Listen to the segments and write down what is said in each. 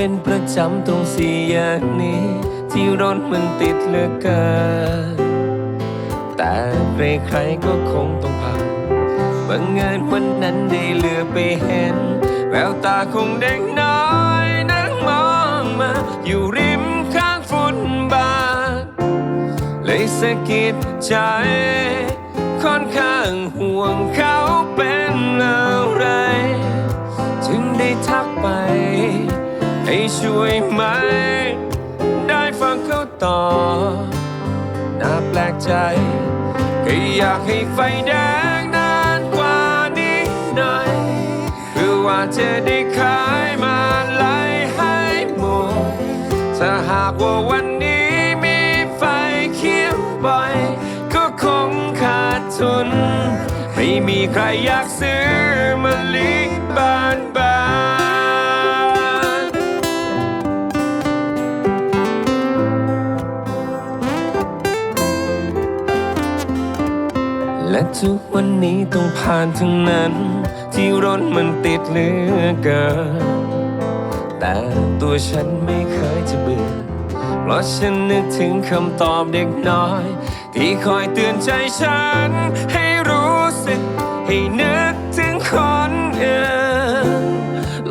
เป็นประจำตรงสี่แยกนี้ ที่รถมันติดเหลือเกิน แต่ใครๆก็คงต้องผ่านบังเอิญวันนั้นได้เหลือไปเห็น แววตาของเด็กน้อยนั่งมองมา อยู่ริมข้างฟุตบาทเลยสะกิดใจ ค่อนข้างห่วงเขาเป็นอะไร จึงได้ทักไป ช่วยไหม ได้ฟังเขาตอบน่าแปลกใจ ก็อยากให้ไฟแดงนานกว่านี้หน่อยเพื่อว่าจะได้ขายมาไล่ให้หมดถ้าหากว่าวันนี้มีไฟเขียวบ่อย ก็คงขาดทุน ไม่มีใครอยากซื้อมาลิบานบาน ทุกวันนี้ต้องผ่านทั้งนั้น ที่รถมันติดเหลือเกินแต่ตัวฉันไม่เคยจะเบื่อ เพราะฉันนึกถึงคำตอบเด็กน้อย ที่คอยเตือนใจฉัน ให้รู้สึก ให้นึกถึงคนอื่น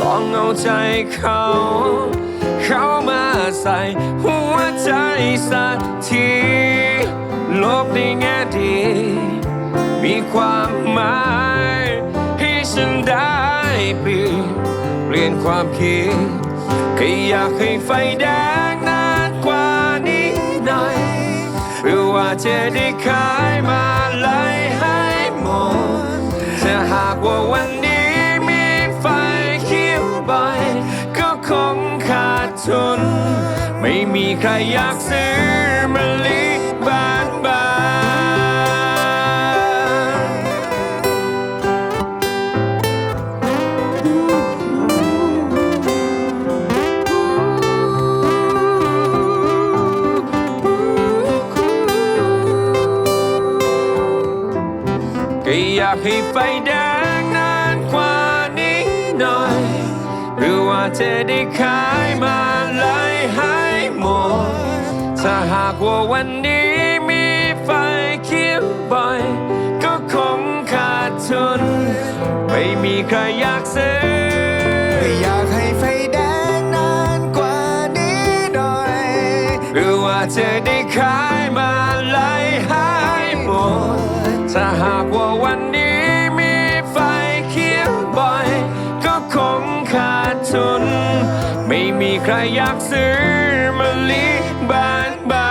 ลองเอาใจเขา เข้ามาใส่หัวใจสักที โลกในแง่ดี มีความหมายให้ฉันได้เปลี่ยนเปลี่ยนความคิดแค่อยากให้ไฟแดงนานกว่านี้หน่อยเพื่อว่าจะได้ขายมาไล่ให้หมดถ้าหากว่าวันนี้มีไฟเขียวบ่อยก็คงขาดทุน ไม่มีใครอยากซื้อมาเลิบ ก็อยากให้ไฟแดงนานกว่านี้หน่อย หรือว่าจะได้ขายมาไล่ให้หมด ถ้าหากว่าวันนี้มีไฟเขียวบ่อย ก็คงขาดทุน ไม่มีใครอยากซื้ออยากให้ไฟแดงนานกว่านี้หน่อย หรือว่าจะได้ขายมาไล่ให้หมด ถ้าหากว่า ทุน ไม่มีใครอยากซื้อมาลิบานบาน